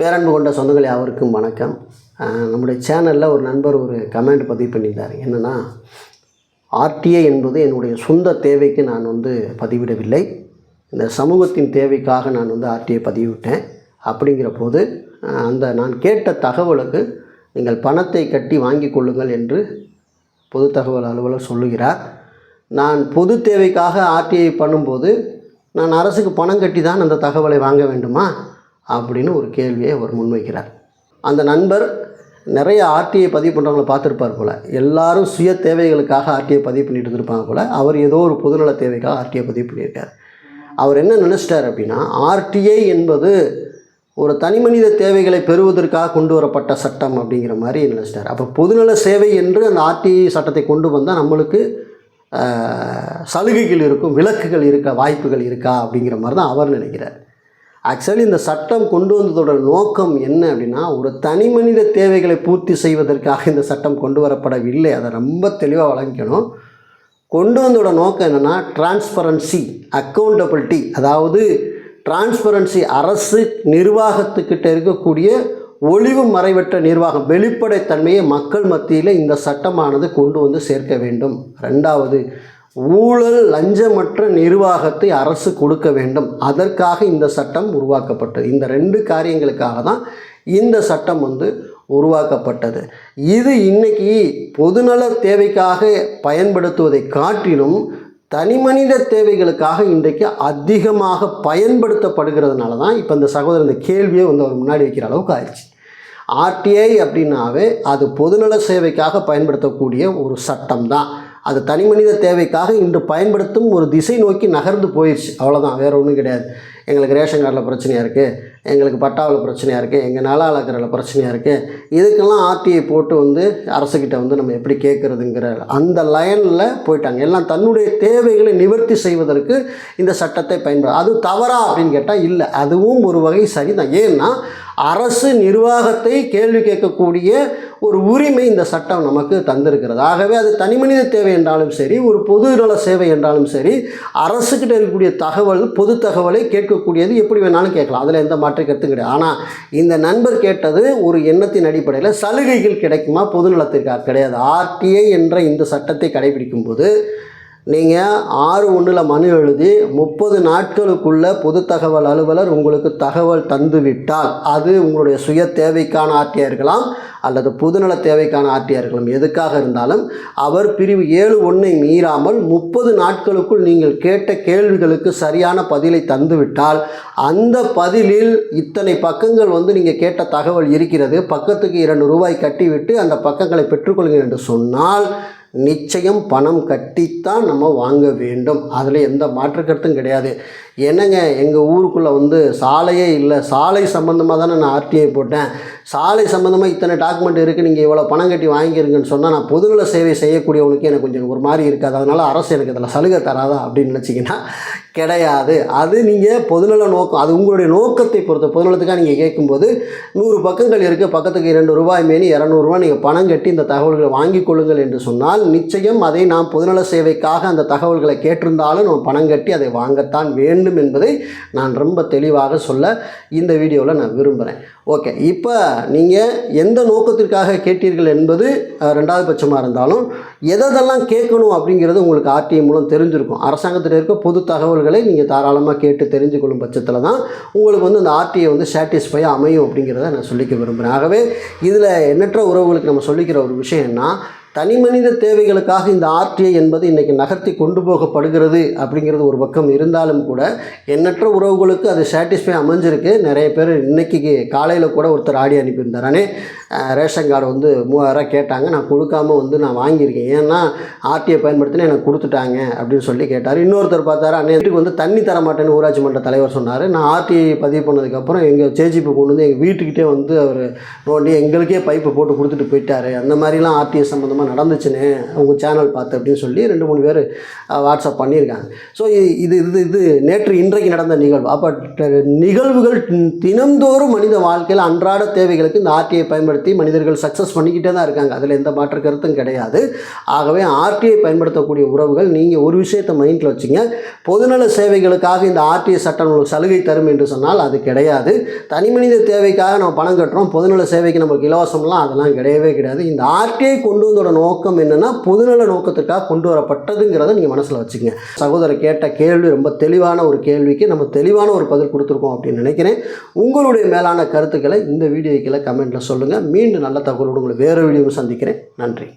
பேரன்பு கொண்ட சொந்தங்கள் யாவருக்கும் வணக்கம். நம்முடைய சேனலில் ஒரு நண்பர் ஒரு கமெண்ட் பதிவு பண்ணியிருந்தார். என்னென்னா ஆர்டிஐ என்பது என்னுடைய சொந்த தேவைக்கு நான் வந்து பதிவிடவில்லை. இந்த சமூகத்தின் தேவைக்காக நான் வந்து ஆர்டிஐ பதிவிட்டேன். அப்படிங்கிற போது அந்த நான் கேட்ட தகவலுக்கு நீங்கள் பணத்தை கட்டி வாங்கி கொள்ளுங்கள் என்று பொது தகவல் அலுவலர் சொல்லுகிறார். நான் பொது தேவைக்காக ஆர்டிஐ பண்ணும்போது நான் அரசுக்கு பணம் கட்டி தான் அந்த தகவலை வாங்க வேண்டுமா? அப்படின்னு ஒரு கேள்வியை அவர் முன்வைக்கிறார். அந்த நண்பர் நிறைய ஆர்டிஐ பதிவு பண்ணுறவங்கள பார்த்துருப்பார் போல். எல்லாரும் சுய தேவைகளுக்காக ஆர்டிஐ பதிவு பண்ணிட்டு இருந்திருப்பாங்க போல். அவர் ஏதோ ஒரு பொதுநல தேவைக்காக ஆர்டிஐ பதிவு பண்ணியிருக்கார். அவர் என்ன நினச்சிட்டார் அப்படின்னா ஆர்டிஐ என்பது ஒரு தனிமனித தேவைகளை பெறுவதற்காக கொண்டு வரப்பட்ட சட்டம் அப்படிங்கிற மாதிரி நினச்சிட்டார். அப்போ பொதுநல சேவை என்று அந்த ஆர்டிஐ சட்டத்தை கொண்டு வந்தால் நம்மளுக்கு சலுகைகள் இருக்கும் விலக்குகள் இருக்க வாய்ப்புகள் இருக்கா அப்படிங்கிற மாதிரி தான் அவர் நினைக்கிறார். ஆக்சுவலி இந்த சட்டம் கொண்டு வந்ததோட நோக்கம் என்ன அப்படின்னா ஒரு தனி மனித தேவைகளை பூர்த்தி செய்வதற்காக இந்த சட்டம் கொண்டு வரப்படவில்லை. அதை ரொம்ப தெளிவாக வழங்கிக்கணும் கொண்டு வந்தோட நோக்கம் என்னென்னா டிரான்ஸ்பரன்சி அக்கௌண்டபிலிட்டி அதாவது டிரான்ஸ்பரன்சி அரசு நிர்வாகத்துக்கிட்ட இருக்கக்கூடிய ஒளிவு மறைவற்ற நிர்வாகம் வெளிப்படைத்தன்மையை மக்கள் மத்தியில் இந்த சட்டமானது கொண்டு வந்து சேர்க்க வேண்டும். ரெண்டாவது ஊழல் லஞ்சமற்ற நிர்வாகத்தை அரசு கொடுக்க வேண்டும். அதற்காக இந்த சட்டம் உருவாக்கப்பட்டது. இந்த ரெண்டு காரியங்களுக்காக தான் இந்த சட்டம் வந்து உருவாக்கப்பட்டது. இது இன்னைக்கு பொதுநல தேவைக்காக பயன்படுத்துவதை காட்டிலும் தனிமனித தேவைகளுக்காக இன்றைக்கு அதிகமாக பயன்படுத்தப்படுகிறதுனால தான் இப்போ இந்த சகோதரர் இந்த கேள்வியை வந்து அவர் முன்னாடி வைக்கிற அளவுக்கு ஆயிடுச்சு. ஆர்டிஐ அப்படின்னாவே அது பொதுநல சேவைக்காக பயன்படுத்தக்கூடிய ஒரு சட்டம் தான். அது தனி மனித தேவைக்காக இன்று பயன்படுத்தும் ஒரு திசை நோக்கி நகர்ந்து போயிடுச்சு அவ்வளோதான் வேறு ஒன்றும் கிடையாது. எங்களுக்கு ரேஷன் கார்டில் பிரச்சனையாக இருக்குது எங்களுக்கு பட்டாவில் பிரச்சனையாக இருக்குது எங்கள் நில அளக்கிறதுல பிரச்சனையாக இருக்குது இதுக்கெல்லாம் ஆர்டிஐ போட்டு வந்து அரசுக்கிட்ட வந்து நம்ம எப்படி கேட்குறதுங்கிற அந்த லைனில் போயிட்டாங்க. எல்லாம் தன்னுடைய தேவைகளை நிவர்த்தி செய்வதற்கு இந்த சட்டத்தை பயன்படு அது தவறா அப்படின்னு கேட்டால் இல்லை. அதுவும் ஒரு வகை சரிதான். ஏன்னா அரசு நிர்வாகத்தை கேள்வி கேட்கக்கூடிய ஒரு உரிமை இந்த சட்டம் நமக்கு தந்திருக்கிறது. ஆகவே அது தனிமனித தேவை என்றாலும் சரி ஒரு பொது நல சேவை என்றாலும் சரி அரசுக்கிட்ட இருக்கக்கூடிய தகவல் பொது தகவலை கேட்கக்கூடியது எப்படி வேணாலும் கேட்கலாம். அதில் எந்த மாற்று கருத்தும் கிடையாது. ஆனால் இந்த நண்பர் கேட்டது ஒரு எண்ணத்தின் அடிப்படையில் சலுகைகள் கிடைக்குமா? பொது நலத்திற்காக கிடையாது. ஆர்டிஐ என்ற இந்த சட்டத்தை கடைபிடிக்கும் போது நீங்கள் ஆறு ஒன்றில் மனு எழுதி முப்பது நாட்களுக்குள்ள பொது தகவல் அலுவலர் உங்களுக்கு தகவல் தந்துவிட்டால் அது உங்களுடைய சுய தேவைக்கான ஆர்டியாக இருக்கலாம் அல்லது பொதுநல தேவைக்கான ஆர்டியாக இருக்கலாம். எதுக்காக இருந்தாலும் அவர் பிரிவு ஏழு ஒன்றை மீறாமல் முப்பது நாட்களுக்குள் நீங்கள் கேட்ட கேள்விகளுக்கு சரியான பதிலை தந்துவிட்டால் அந்த பதிலில் இத்தனை பக்கங்கள் வந்து நீங்கள் கேட்ட தகவல் இருக்கிறது. பக்கத்துக்கு இரண்டு ரூபாய் கட்டிவிட்டு அந்த பக்கங்களை பெற்றுக்கொள்கிறேன் என்று சொன்னால் நிச்சயம் பணம் கட்டித்தான் நம்ம வாங்க வேண்டும். அதில் எந்த மாற்று கருத்தும் கிடையாது. என்னங்க எங்கள் ஊருக்குள்ளே வந்து சாலையே இல்லை. சாலை சம்மந்தமாக தானே நான் ஆர்டிஐ போட்டேன். சாலை சம்மந்தமாக இத்தனை டாக்குமெண்ட் இருக்குது நீங்கள் இவ்வளோ பணம் கட்டி வாங்கிருங்கன்னு சொன்னால் நான் பொதுநல சேவை செய்யக்கூடியவனுக்கு எனக்கு கொஞ்சம் ஒரு மாதிரி இருக்காது. அதனால் அரசு எனக்கு இதில் சலுகை தராதா அப்படின்னு நினச்சிங்கன்னா கிடையாது. அது நீங்கள் பொதுநல நோக்கம் அது உங்களுடைய நோக்கத்தை பொறுத்த. பொதுநலத்துக்காக நீங்கள் கேட்கும்போது நூறு பக்கங்கள் இருக்குது பக்கத்துக்கு இரண்டு ரூபாய் மேனி இரநூறுவா நீங்கள் பணம் கட்டி இந்த தகவல்களை வாங்கிக் கொள்ளுங்கள் என்று சொன்னால் நிச்சயம் அதை நாம் பொதுநல சேவைக்காக அந்த தகவல்களை கேட்டிருந்தாலும் நம்ம பணம் கட்டி அதை வாங்கத்தான் வேண்டும். வேண்டும் என்பதை நான் ரொம்ப தெளிவாக சொல்ல இந்த வீடியோவில் நான் விரும்புகிறேன் ஓகே இப்போ நீங்கள் எந்த நோக்கத்திற்காக கேட்டீர்கள் என்பது ரெண்டாவது பட்சமாக இருந்தாலும் எதெல்லாம் கேட்கணும் அப்படிங்கிறது உங்களுக்கு ஆர்டிஐ மூலம் தெரிஞ்சிருக்கும். அரசாங்கத்தில் இருக்க பொது தகவல்களை நீங்கள் தாராளமாக கேட்டு தெரிஞ்சு கொள்ளும் பட்சத்தில் தான் உங்களுக்கு வந்து அந்த ஆர்டிஐ வந்து சாட்டிஸ்ஃபை அமையும் அப்படிங்கிறத நான் சொல்லிக்க விரும்புகிறேன் ஆகவே இதில் எண்ணற்ற உறவுகளுக்கு நம்ம சொல்லிக்கிற ஒரு விஷயம் என்ன தனிமனித தேவைகளுக்காக இந்த ஆர்டிஐ என்பது இன்றைக்கி நகர்த்தி கொண்டு போகப்படுகிறது அப்படிங்கிறது ஒரு பக்கம் இருந்தாலும் கூட எண்ணற்ற உறவுகளுக்கு அது சாட்டிஸ்ஃபை அமைஞ்சிருக்கு. நிறைய பேர் இன்றைக்கி காலையில் கூட ஒருத்தர் ஆடி அனுப்பியிருந்தார் அண்ணே ரேஷன் கார்டு வந்து மூவாயிரம் கேட்டாங்க. நான் கொடுக்காம வந்து நான் வாங்கியிருக்கேன். ஏன்னா ஆர்டிஐ பயன்படுத்தினா எனக்கு கொடுத்துட்டாங்க அப்படின்னு சொல்லி கேட்டார். இன்னொருத்தர் பார்த்தாரு அன்னைக்கு வந்து தண்ணி தர மாட்டேன்னு ஊராட்சி மன்ற தலைவர் சொன்னார். நான் ஆர்டிஐ பதிவு பண்ணதுக்கப்புறம் எங்கள் சேஜிபி கொண்டு வந்து எங்கள் வீட்டுக்கிட்டே வந்து அவர் நோண்டி எங்களுக்கே பைப்பு போட்டு கொடுத்துட்டு போயிட்டார். அந்த மாதிரிலாம் ஆர்டிஐ சம்மந்தமாக நடந்துச்சுன்னு உங்கள் சேனல் பார்த்து அப்படின்னு சொல்லி ரெண்டு மூணு பேர் வாட்ஸ்அப் பண்ணியிருக்காங்க. ஸோ இது இது இது நேற்று இன்றைக்கு நடந்த நிகழ்வு. அப்போ நிகழ்வுகள் தினந்தோறும் மனித வாழ்க்கையில் அன்றாட தேவைகளுக்கு இந்த ஆர்டிஐ பயன்படுத்தி மனிதர்கள் சக்ஸஸ் பண்ணிக்கிட்டே தான் இருக்காங்க. அதில் எந்த மாற்று கருத்தும் கிடையாது. ஆகவே ஆர்டிஐ பயன்படுத்தக்கூடிய உறவுகள் நீங்கள் ஒரு விஷயத்தை மைண்டில் வச்சுங்க. பொதுநல சேவைகளுக்காக இந்த ஆர்டிஐ சட்டம் உங்களுக்கு சலுகை தரும் என்று சொன்னால் அது கிடையாது. தனி மனித தேவைக்காக நம்ம பணம் கட்டுறோம். பொதுநல சேவைக்கு நமக்கு இலவசம்லாம் அதெல்லாம் கிடையவே கிடையாது. இந்த ஆர்டிஐ கொண்டு வந்தோட நோக்கம் என்னென்னா பொதுநல நோக்கத்துக்காக கொண்டு வரப்பட்டதுங்கிறத நீங்கள் மனசில் வச்சுக்கங்க. சகோதரர் கேட்ட கேள்வி ரொம்ப தெளிவான ஒரு கேள்விக்கு நம்ம தெளிவான ஒரு பதில் கொடுத்துருக்கோம் அப்படின்னு நினைக்கிறேன். உங்களுடைய மேலான கருத்துக்களை இந்த வீடியோக்கில் கமெண்ட்டில் சொல்லுங்கள் மீண்டும் நல்ல தகவலோடு உங்களை வேறு வீடியோவும் சந்திக்கிறேன். நன்றி.